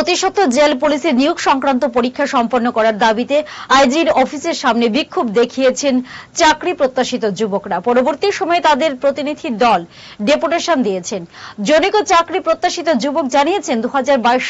অতিসত্ত্ব jail পুলিশের নিয়োগ সংক্রান্ত পরীক্ষা সম্পন্ন করার দাবিতে আইজির অফিসের সামনে বিক্ষোভ দেখিয়েছেন চাকরি প্রত্যাশিত যুবকরা। পরবর্তী সময়ে তাদের প্রতিনিধি দল ডেপুটেশন দিয়েছেন। জনৈক চাকরি প্রত্যাশিত যুবক জানিয়েছেন দু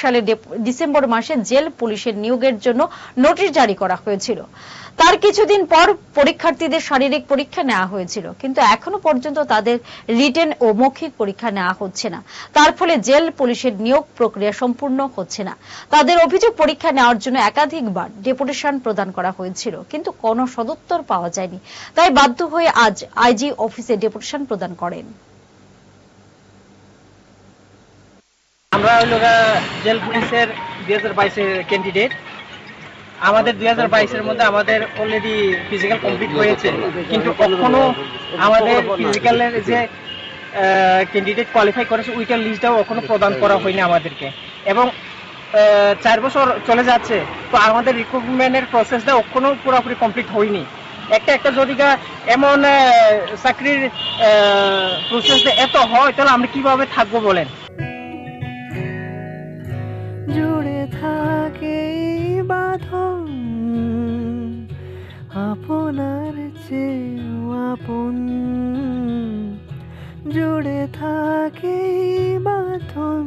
সালে ডিসেম্বর মাসে জেল পুলিশের নিয়োগের জন্য নোটিশ জারি করা হয়েছিল। তার কিছুদিন পর পরীক্ষার্থীদের শারীরিক পরীক্ষা নেওয়া হয়েছিল, কিন্তু এখনও পর্যন্ত তাদের রিটেন ও মৌখিক পরীক্ষা নেওয়া হচ্ছে না। তার ফলে জেল পুলিশের নিয়োগ প্রক্রিয়া সম্পূর্ণ হচ্ছে না। তাদের অভিযোগ পরীক্ষা নেওয়ার জন্য একাধিকবার ডেপুটেশন প্রদান করা হয়েছিল, কিন্তু কোনো সদুত্তর পাওয়া যায়নি। তাই বাধ্য হয়ে আজ আইজি অফিসে ডেপুটেশন প্রদান করেন। আমরা হইল জেল পুলিশের দুই হাজার বাইশের ক্যান্ডিডেট আমাদের দুই হাজার বাইশের মধ্যে আমাদের অলরেডি ফিজিক্যাল কমপ্লিট হয়েছে, কিন্তু কখনো আমাদের ফিজিক্যালের যে ক্যান্ডিডেট কোয়ালিফাই করেছে, ওইটার লিস্টটাও এখনও প্রদান করা হয়নি আমাদেরকে। এবং চার বছর চলে যাচ্ছে, তো আমাদের রিক্রুটমেন্টের প্রসেসটা এখনও পুরোপুরি কমপ্লিট হয়নি। একটা একটা যদি এমন চাকরির প্রসেসটা এত হয়, তাহলে আমরা কীভাবে থাকব বলেন? জুড়ে থাকে আপনার আপন। জুড়ে থাকে বাঁধন